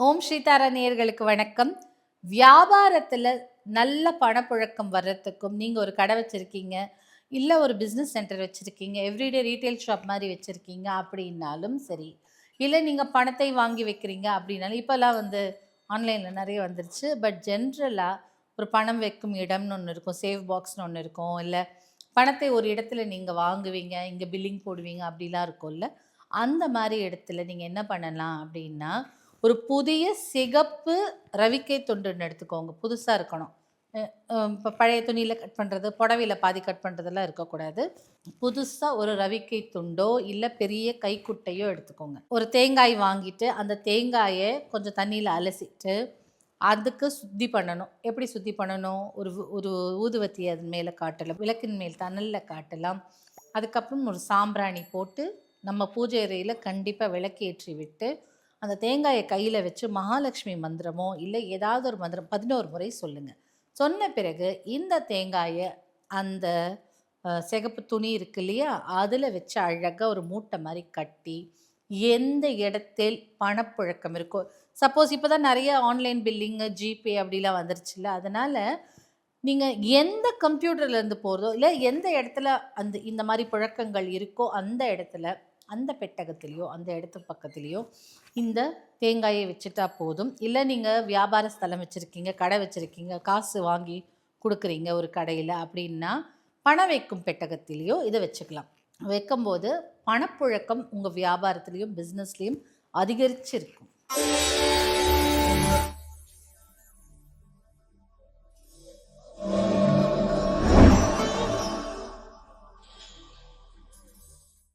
ஓம் ஸ்ரீதாரா நேயர்களுக்கு வணக்கம். வியாபாரத்தில் நல்ல பணப்புழக்கம் வர்றதுக்கும் நீங்கள் ஒரு கடை வச்சுருக்கீங்க இல்லை ஒரு பிஸ்னஸ் சென்டர் வச்சுருக்கீங்க எவ்ரிடே ரீட்டைல் ஷாப் மாதிரி வச்சுருக்கீங்க அப்படின்னாலும் சரி இல்லை நீங்கள் பணத்தை வாங்கி வைக்கிறீங்க அப்படின்னாலும் இப்போல்லாம் வந்து ஆன்லைனில் நிறைய வந்துருச்சு. பட் ஜென்ரலாக ஒரு பணம் வைக்கும் இடம்னு ஒன்று இருக்கும் சேவ் பாக்ஸ்னு ஒன்று இருக்கும் இல்லை பணத்தை ஒரு இடத்துல நீங்கள் வாங்குவீங்க இங்கே பில்லிங் போடுவீங்க அப்படிலாம் இருக்கும்ல அந்த மாதிரி இடத்துல நீங்கள் என்ன பண்ணலாம் அப்படின்னா ஒரு புதிய சிகப்பு ரவிக்கை துண்டுன்னு எடுத்துக்கோங்க. புதுசாக இருக்கணும். இப்போ பழைய துணியில் கட் பண்ணுறது புடவையில் பாதி கட் பண்ணுறதெல்லாம் இருக்கக்கூடாது. புதுசாக ஒரு ரவிக்கை துண்டோ இல்லை பெரிய கைக்குட்டையோ எடுத்துக்கோங்க. ஒரு தேங்காய் வாங்கிட்டு அந்த தேங்காயை கொஞ்சம் தண்ணியில் அலசிட்டு அதுக்கு சுத்தி பண்ணணும். எப்படி சுத்தி பண்ணணும்? ஒரு ஒரு ஊதுவத்தி அதன் மேலே காட்டலாம் விளக்கின் மேல் தணலில் காட்டலாம். அதுக்கப்புறம் ஒரு சாம்பிராணி போட்டு நம்ம பூஜை அறையில் கண்டிப்பாக விளக்கேற்றி விட்டு அந்த தேங்காயை கையில் வச்சு மகாலட்சுமி மந்திரமோ இல்லை ஏதாவது ஒரு மந்திரம் பதினோரு முறை சொல்லுங்கள் சொன்ன பிறகு இந்த தேங்காயை அந்த சிகப்பு துணி இருக்கு இல்லையா? அதில் வச்சு அழகாக ஒரு மூட்டை மாதிரி கட்டி எந்த இடத்தில் பணப்புழக்கம் இருக்கோ சப்போஸ் இப்போ தான் நிறைய ஆன்லைன் பில்லிங்கு ஜிபே அப்படிலாம் வந்துருச்சுல்ல அதனால் நீங்கள் எந்த கம்ப்யூட்டர்லேருந்து போகிறதோ இல்லை எந்த இடத்துல அந்த இந்த மாதிரி புழக்கங்கள் இருக்கோ அந்த இடத்துல அந்த பெட்டகத்திலையோ அந்த இடத்து பக்கத்துலேயோ இந்த தேங்காயை வச்சுட்டா போதும். இல்லை நீங்கள் வியாபார ஸ்தலம் வச்சுருக்கீங்க கடை வச்சுருக்கீங்க காசு வாங்கி கொடுக்குறீங்க ஒரு கடையில் அப்படின்னா பணம் வைக்கும் பெட்டகத்திலேயோ இதை வச்சுக்கலாம். வைக்கும்போது பணப்புழக்கம் உங்கள் வியாபாரத்துலேயும் பிஸ்னஸ்லேயும் அதிகரிச்சிருக்கும்.